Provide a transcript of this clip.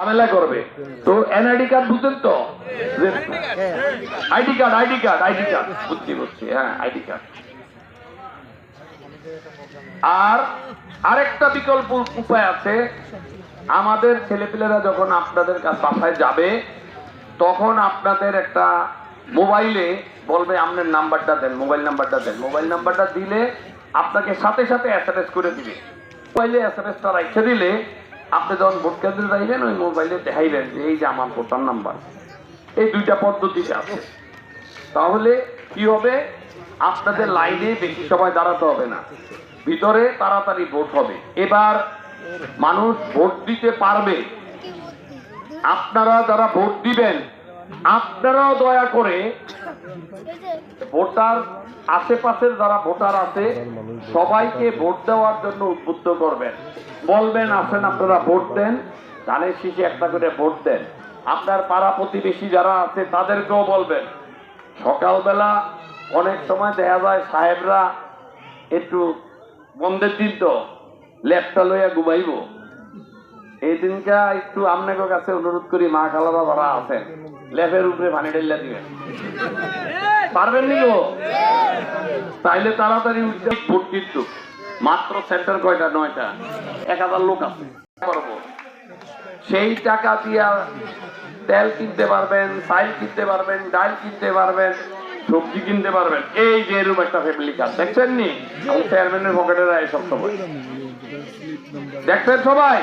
ঝামেলা করবে। তো এনআইডি কার্ড তো? ID card ID card ID card. বুঝছি বুঝছি হ্যাঁ আইডি কার্ড। আর আরেকটা বিকল্প উপায় আছে। আমাদের ছেলেপেলেরা যখন আপনাদের কাছে বাসায় যাবে, তখন আপনাদের একটা মোবাইলে বলবে আপনার নাম্বারটা দেন, মোবাইল নাম্বারটা দেন। মোবাইল নাম্বারটা দিলে আপনাকে সাথে সাথে এসএমএস করে দিবে। মোবাইলে এসএমএসটা রেখে দিলে আপনি যখন ভোট কেন্দ্রে যাইবেন, ওই মোবাইলে দেখাইবেন যে এই যে আমার ভোটার নাম্বার। এই দুইটা পদ্ধতিতে আছে। তাহলে কি হবে? আপনাদের লাইনে বেশি সময় দাঁড়াতে হবে না। ভিতরে তাড়াতাড়ি ভোট হবে। এবার মানুষ ভোট দিতে পারবে। আপনারা যারা ভোট দিবেন আপনারাও দয়া করে ভোটার আশেপাশের যারা ভোটার আছে, সবাইকে ভোট দেওয়ার জন্য উদ্বুদ্ধ করবেন। বলবেন, আসেন, আপনারা ভোট দেন। ধানের শীষে একটা করে ভোট দেন। আপনার পাড়া প্রতিবেশী যারা আছে, তাদেরকেও বলবেন। সকালবেলা অনেক সময় দেখা যায়, সাহেবরা একটু বন্ধের দিন তো ল্যাপটা লইয়া ঘুমাইব। একটু আপনাকে কাছে অনুরোধ করি, মা আছেন। উপরে পানি দিবেন। পারবেন নি তাইলে তাড়াতাড়ি ভোট মাত্র সেন্টার কয়টা? নয়টা। এক হাজার লোক আছে। সেই টাকা দিয়া তেল কিনতে পারবেন সাইল কিনতে পারবেন, ডাল কিনতে পারবেন। সবজি কিনতে পারবেন। এই যে এরকম একটা ফ্যামিলি কার্ড দেখছেন নি? আমি চেয়ারম্যানের পকেটে রায় সব সময়। দেখছেন সবাই?